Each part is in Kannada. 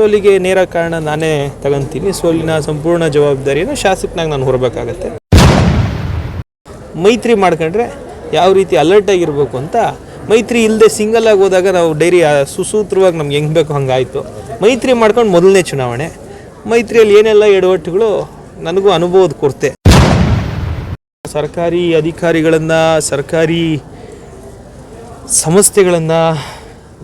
ಸೋಲಿಗೆ ನೇರ ಕಾರಣ ನಾನೇ ತಗೊಂತೀನಿ. ಸೋಲಿನ ಸಂಪೂರ್ಣ ಜವಾಬ್ದಾರಿಯನ್ನು ಶಾಸಕನಾಗಿ ನಾನು ಹೊರಬೇಕಾಗತ್ತೆ. ಮೈತ್ರಿ ಮಾಡ್ಕೊಂಡ್ರೆ ಯಾವ ರೀತಿ ಅಲರ್ಟ್ ಆಗಿರಬೇಕು ಅಂತ ಮೈತ್ರಿ ಇಲ್ಲದೆ ಸಿಂಗಲ್ ಆಗಿ ಹೋದಾಗ ನಾವು ಡೈರಿ ಸುಸೂತ್ರವಾಗಿ ನಮ್ಗೆ ಹೆಂಗೆ ಬೇಕು ಹಂಗಾಯಿತು ಮೈತ್ರಿ ಮಾಡ್ಕೊಂಡು ಮೊದಲನೇ ಚುನಾವಣೆ. ಮೈತ್ರಿಯಲ್ಲಿ ಏನೆಲ್ಲ ಎಡವಟ್ಟುಗಳು ನನಗೂ ಅನುಭವದ ಕೊರತೆ. ಸರ್ಕಾರಿ ಅಧಿಕಾರಿಗಳನ್ನು, ಸರ್ಕಾರಿ ಸಂಸ್ಥೆಗಳನ್ನು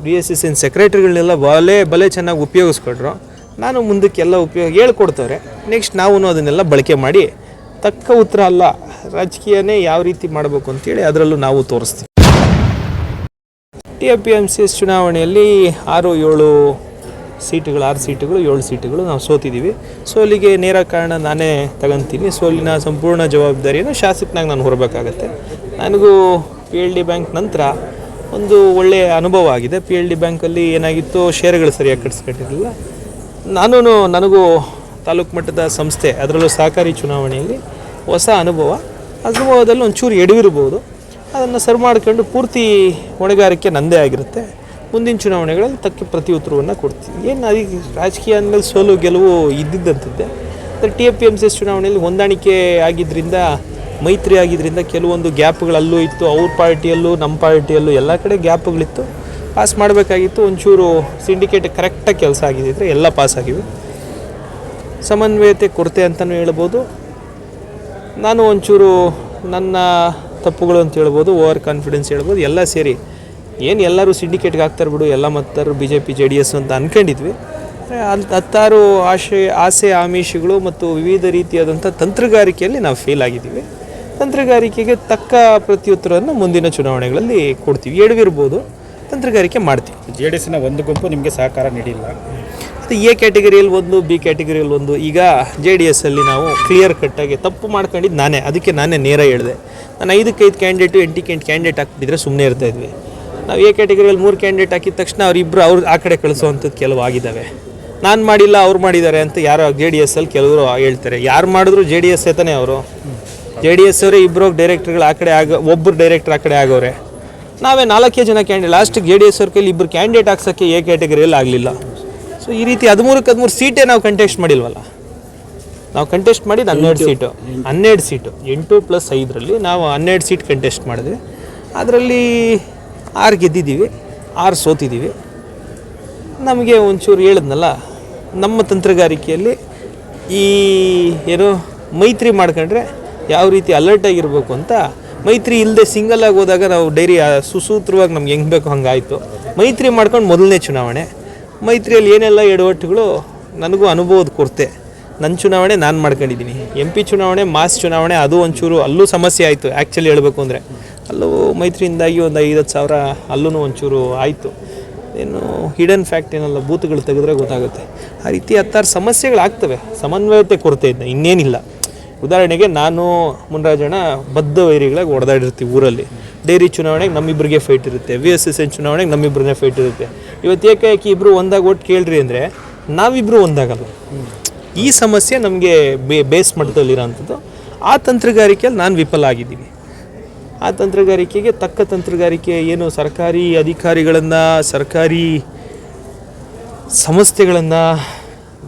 ಬಿ ಎಸ್ ಸಿ ಸಿನ್ ಸೆಕ್ರೆಟರಿಗಳನ್ನೆಲ್ಲ ಬಲೆ ಬಲೆ ಚೆನ್ನಾಗಿ ಉಪಯೋಗಿಸ್ಕೊಂಡ್ರು ನಾನು ಮುಂದಕ್ಕೆಲ್ಲ ಉಪಯೋಗ ಹೇಳ್ಕೊಡ್ತವ್ರೆ. ನೆಕ್ಸ್ಟ್ ನಾವು ಅದನ್ನೆಲ್ಲ ಬಳಕೆ ಮಾಡಿ, ತಕ್ಕ ಉತ್ತರ ಅಲ್ಲ, ರಾಜಕೀಯನೇ ಯಾವ ರೀತಿ ಮಾಡಬೇಕು ಅಂತೇಳಿ ಅದರಲ್ಲೂ ನಾವು ತೋರಿಸ್ತೀವಿ. T A P M C S ಚುನಾವಣೆಯಲ್ಲಿ ಆರು ಏಳು ಸೀಟುಗಳು, ಆರು ಸೀಟುಗಳು, ಏಳು ಸೀಟುಗಳು ನಾವು ಸೋತಿದ್ದೀವಿ. ಸೋಲಿಗೆ ನೇರ ಕಾರಣ ನಾನೇ ತಗೊಂತೀನಿ. ಸೋಲಿನ ಸಂಪೂರ್ಣ ಜವಾಬ್ದಾರಿಯನ್ನು ಶಾಸಕನಾಗಿ ನಾನು ಹೊರಬೇಕಾಗತ್ತೆ. ನನಗೂ ಪಿ ಎಲ್ ಡಿ ಬ್ಯಾಂಕ್ ನಂತರ ಒಂದು ಒಳ್ಳೆಯ ಅನುಭವ ಆಗಿದೆ. ಪಿ ಎಲ್ ಡಿ ಬ್ಯಾಂಕಲ್ಲಿ ಏನಾಗಿತ್ತು ಶೇರ್ಗಳು ಸರಿಯಾಗಿ ಕಟ್ಸ್ಕೊಂಡಿರಲಿಲ್ಲ ನಾನು ನನಗೂ ತಾಲೂಕು ಮಟ್ಟದ ಸಂಸ್ಥೆ, ಅದರಲ್ಲೂ ಸಹಕಾರಿ ಚುನಾವಣೆಯಲ್ಲಿ ಹೊಸ ಅನುಭವ. ಅನುಭವದಲ್ಲಿ ಒಂಚೂರು ಎಡವಿರ್ಬೋದು ಅದನ್ನು ಸರಿ ಮಾಡ್ಕೊಂಡು ಪೂರ್ತಿ ಹೊಣೆಗಾರಿಕೆ ನಂದೇ ಆಗಿರುತ್ತೆ. ಮುಂದಿನ ಚುನಾವಣೆಗಳಲ್ಲಿ ತಕ್ಕ ಪ್ರತಿ ಉತ್ತರವನ್ನು ಕೊಡ್ತೀವಿ ಏನು ಅದಕ್ಕೆ ರಾಜಕೀಯ ಅಂದಮೇಲೆ ಸೋಲು ಗೆಲುವು ಇದ್ದಿದ್ದಂತಿದ್ದೆ. T A P M C S ಚುನಾವಣೆಯಲ್ಲಿ ಹೊಂದಾಣಿಕೆ ಆಗಿದ್ದರಿಂದ ಮೈತ್ರಿ ಆಗಿದ್ದರಿಂದ ಕೆಲವೊಂದು ಗ್ಯಾಪ್ಗಳಲ್ಲೂ ಇತ್ತು, ಅವ್ರ ಪಾರ್ಟಿಯಲ್ಲೂ, ನಮ್ಮ ಪಾರ್ಟಿಯಲ್ಲೂ ಎಲ್ಲ ಕಡೆ ಗ್ಯಾಪ್ಗಳಿತ್ತು. ಪಾಸ್ ಮಾಡಬೇಕಾಗಿತ್ತು, ಒಂಚೂರು ಸಿಂಡಿಕೇಟ್ ಕರೆಕ್ಟಾಗಿ ಕೆಲಸ ಆಗಿದ್ದರೆ ಎಲ್ಲ ಪಾಸ್ ಆಗಿವೆ. ಸಮನ್ವಯತೆ, ಕೊರತೆ ಅಂತಲೂ ಹೇಳ್ಬೋದು. ನಾನು ಒಂಚೂರು ನನ್ನ ತಪ್ಪುಗಳು ಅಂತ ಹೇಳ್ಬೋದು ಓವರ್ ಕಾನ್ಫಿಡೆನ್ಸ್ ಹೇಳ್ಬೋದು, ಎಲ್ಲ ಸೇರಿ. ಏನು ಎಲ್ಲರೂ ಸಿಂಡಿಕೇಟ್ಗೆ ಹಾಕ್ತಾರೆ ಬಿಡು, ಎಲ್ಲ ಮತ್ತಾರು B J P J D S ಅಂತ ಅಂದ್ಕೊಂಡಿದ್ವಿ ಅಂತ ಹತ್ತಾರು ಆಶೆ, ಆಸೆ, ಆಮಿಷಗಳು ಮತ್ತು ವಿವಿಧ ರೀತಿಯಾದಂಥ ತಂತ್ರಗಾರಿಕೆಯಲ್ಲಿ ನಾವು ಫೇಲ್ ಆಗಿದ್ದೀವಿ. ತಂತ್ರಗಾರಿಕೆಗೆ ತಕ್ಕ ಪ್ರತ್ಯುತ್ತರವನ್ನು ಮುಂದಿನ ಚುನಾವಣೆಗಳಲ್ಲಿ ಕೊಡ್ತೀವಿ. ಎಡವಿರ್ಬೋದು ತಂತ್ರಗಾರಿಕೆ ಮಾಡ್ತೀವಿ. ಜೆ ಡಿ ಎಸ್ನ ಒಂದು ಗುಂಪು ನಿಮಗೆ ಸಹಕಾರ ನೀಡಿಲ್ಲ. ಅದು ಎ ಕ್ಯಾಟಗರಿಯಲ್ಲಿ ಒಂದು ಬಿ ಕ್ಯಾಟಗರಿಯಲ್ಲಿ ಒಂದು. ಈಗ ಜೆ ಡಿ ಎಸ್ಸಲ್ಲಿ ನಾವು ಕ್ಲಿಯರ್ ಕಟ್ಟಾಗಿ ತಪ್ಪು ಮಾಡ್ಕೊಂಡಿದ್ದು ನಾನೇ. ಅದಕ್ಕೆ ನಾನೇ ನೇರ ಹೇಳಿದೆ. ನಾನು ಐದಕ್ಕೆ ಐದು ಕ್ಯಾಂಡಿಡೇಟು ಎಂಟಕ್ಕೆ ಎಂಟು ಕ್ಯಾಂಡಿಡೇಟ್ ಹಾಕ್ಬಿಟ್ಟಿದ್ರೆ ಸುಮ್ಮನೆ ಇರ್ತಾ ಇದ್ವಿ. ನಾವು ಎ ಕ್ಯಾಟಗರಿಯಲ್ಲಿ ಮೂರು ಕ್ಯಾಂಡಿಡೇಟ್ ಹಾಕಿದ ತಕ್ಷಣ ಅವರಿಬ್ಬರು ಅವ್ರು ಆ ಕಡೆ ಕಳಿಸೋವಂಥದ್ದು ಕೆಲವು ಆಗಿದ್ದಾವೆ. ನಾನು ಮಾಡಿಲ್ಲ ಅವ್ರು ಮಾಡಿದ್ದಾರೆ ಅಂತ ಯಾರೋ ಜೆ ಡಿ ಎಸ್ಸಲ್ಲಿ ಕೆಲವರು ಹೇಳ್ತಾರೆ. ಯಾರು ಮಾಡಿದ್ರು ಜೆ ಡಿ ಎಸ್ ತಾನೇ ಅವರು. ಜೆ ಡಿ ಎಸ್ ಅವರೇ ಇಬ್ಬರು ಡೈರೆಕ್ಟರ್ಗಳು ಆ ಕಡೆ ಆಗೋ ಒಬ್ಬರು ಡೈರೆಕ್ಟರ್ ಆ ಕಡೆ ಆಗೋರೆ. ನಾವೇ ನಾಲ್ಕೇ ಜನ ಕ್ಯಾಂಡಿಡೇಟ್ ಲಾಸ್ಟಿಗೆ ಜೆ ಡಿ ಎಸ್ ಅವ್ರ ಕೈಲಿ ಇಬ್ಬರು ಕ್ಯಾಂಡಿಡೇಟ್ ಹಾಕ್ಸೋಕ್ಕೆ ಎ ಕ್ಯಾಟಗರಿಯಲ್ಲಿ ಆಗಲಿಲ್ಲ. ಸೊ ಈ ರೀತಿ ಹದಿಮೂರಕ್ಕೆ ಹದಿಮೂರು ಸೀಟೇ ನಾವು ಕಂಟೆಸ್ಟ್ ಮಾಡಿಲ್ವಲ್ಲ? ನಾವು ಕಂಟೆಸ್ಟ್ ಮಾಡಿದ್ದು ಹನ್ನೆರಡು ಸೀಟು ಹನ್ನೆರಡು ಸೀಟು ಎಂಟು ಪ್ಲಸ್ ಐದರಲ್ಲಿ ನಾವು ಹನ್ನೆರಡು ಸೀಟ್ ಕಂಟೆಸ್ಟ್ ಮಾಡಿದ್ವಿ. ಅದರಲ್ಲಿ ಆರು ಗೆದ್ದಿದ್ದೀವಿ ಆರು ಸೋತಿದ್ದೀವಿ. ನಮಗೆ ಒಂಚೂರು ಹೇಳಿದ್ನಲ್ಲ ನಮ್ಮ ತಂತ್ರಗಾರಿಕೆಯಲ್ಲಿ ಈ ಏನು ಮೈತ್ರಿ ಮಾಡ್ಕೊಂಡ್ರೆ ಯಾವ ರೀತಿ ಅಲರ್ಟ್ ಆಗಿರಬೇಕು ಅಂತ ಮೈತ್ರಿ ಇಲ್ಲದೆ ಸಿಂಗಲ್ ಆಗಿ ಹೋದಾಗ ನಾವು ಡೈರಿ ಸುಸೂತ್ರವಾಗಿ ನಮ್ಗೆ ಹೆಂಗೆ ಬೇಕು ಹಂಗಾಯಿತು ಮೈತ್ರಿ ಮಾಡ್ಕೊಂಡು ಮೊದಲನೇ ಚುನಾವಣೆ. ಮೈತ್ರಿಯಲ್ಲಿ ಏನೆಲ್ಲ ಎಡವಟ್ಟುಗಳು? ನನಗೂ ಅನುಭವದ ಕೊರತೆ. ನನ್ನ ಚುನಾವಣೆ ನಾನು ಮಾಡ್ಕೊಂಡಿದ್ದೀನಿ. ಎಂ ಪಿ ಚುನಾವಣೆ, ಮಾಸ್ ಚುನಾವಣೆ, ಅದು ಒಂಚೂರು ಅಲ್ಲೂ ಸಮಸ್ಯೆ ಆಯಿತು ಆ್ಯಕ್ಚುಲಿ ಹೇಳಬೇಕು ಅಂದರೆ. ಅಲ್ಲೂ ಮೈತ್ರಿಯಿಂದಾಗಿ ಒಂದು ಐವತ್ತು ಸಾವಿರ ಅಲ್ಲೂ ಒಂಚೂರು ಆಯಿತು. ಏನು ಹಿಡನ್ ಫ್ಯಾಕ್ಟ್ ಏನಲ್ಲ ಬೂತ್ಗಳು ತೆಗೆದ್ರೆ ಗೊತ್ತಾಗುತ್ತೆ. ಆ ರೀತಿ ಹತ್ತಾರು ಸಮಸ್ಯೆಗಳಾಗ್ತವೆ. ಸಮನ್ವಯತೆ ಕೊರತೆ ಇದೆ, ಇನ್ನೇನಿಲ್ಲ. ಉದಾಹರಣೆಗೆ ನಾನು ಮುನ್ರಾಜಣ್ಣ ಬದ್ಧ ವೈರಿಗಳಾಗಿ ಹೊಡೆದಾಡಿರ್ತೀವಿ ಊರಲ್ಲಿ. ಡೈರಿ ಚುನಾವಣೆಗೆ ನಮ್ಮಿಬ್ಬರಿಗೆ ಫೈಟ್ ಇರುತ್ತೆ. ವಿ ಎಸ್ ಎಸ್ ಎನ್ ಚುನಾವಣೆಗೆ ನಮ್ಮಿಬ್ಬರನ್ನೇ ಫೈಟ್ ಇರುತ್ತೆ. ಇವತ್ತು ಏಕಾಏಕಿ ಇಬ್ಬರು ಒಂದಾಗಿ ಒಟ್ಟು ಕೇಳ್ರಿ ಅಂದರೆ ನಾವಿಬ್ಬರು ಒಂದಾಗಲ್ಲ. ಈ ಸಮಸ್ಯೆ ನಮಗೆ ಬೇ ಬೇಸ್ ಮಟ್ಟದಲ್ಲಿರೋಂಥದ್ದು. ಆ ತಂತ್ರಗಾರಿಕೆಯಲ್ಲಿ ನಾನು ವಿಫಲ ಆಗಿದ್ದೀನಿ. ಆ ತಂತ್ರಗಾರಿಕೆಗೆ ತಕ್ಕ ತಂತ್ರಗಾರಿಕೆ ಏನು ಸರ್ಕಾರಿ ಅಧಿಕಾರಿಗಳನ್ನು, ಸರ್ಕಾರಿ ಸಂಸ್ಥೆಗಳನ್ನು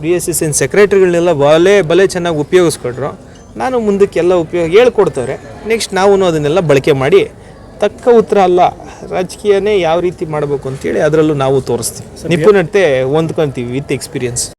ಬಿ ಎಸ್ ಎಸ್ ಎನ್ ಸೆಕ್ರೆಟರಿಗಳನ್ನೆಲ್ಲ ಬಲೆ ಬಲೆ ಚೆನ್ನಾಗಿ ಉಪಯೋಗಿಸ್ಕೊಂಡ್ರು ನಾನು ಮುಂದಕ್ಕೆಲ್ಲ ಉಪಯೋಗ ಹೇಳ್ಕೊಡ್ತವ್ರೆ. ನೆಕ್ಸ್ಟ್ ನಾವು ಅದನ್ನೆಲ್ಲ ಬಳಕೆ ಮಾಡಿ ತಕ್ಕ ಉತ್ತರ ಅಲ್ಲ ರಾಜಕೀಯನೇ ಯಾವ ರೀತಿ ಮಾಡಬೇಕು ಅಂತೇಳಿ ಅದರಲ್ಲೂ ನಾವು ತೋರಿಸ್ತೀವಿ. ನಿಪುಣತೆ ಹೊಂದ್ಕೊಂತೀವಿ ವಿತ್ ಎಕ್ಸ್ಪೀರಿಯನ್ಸ್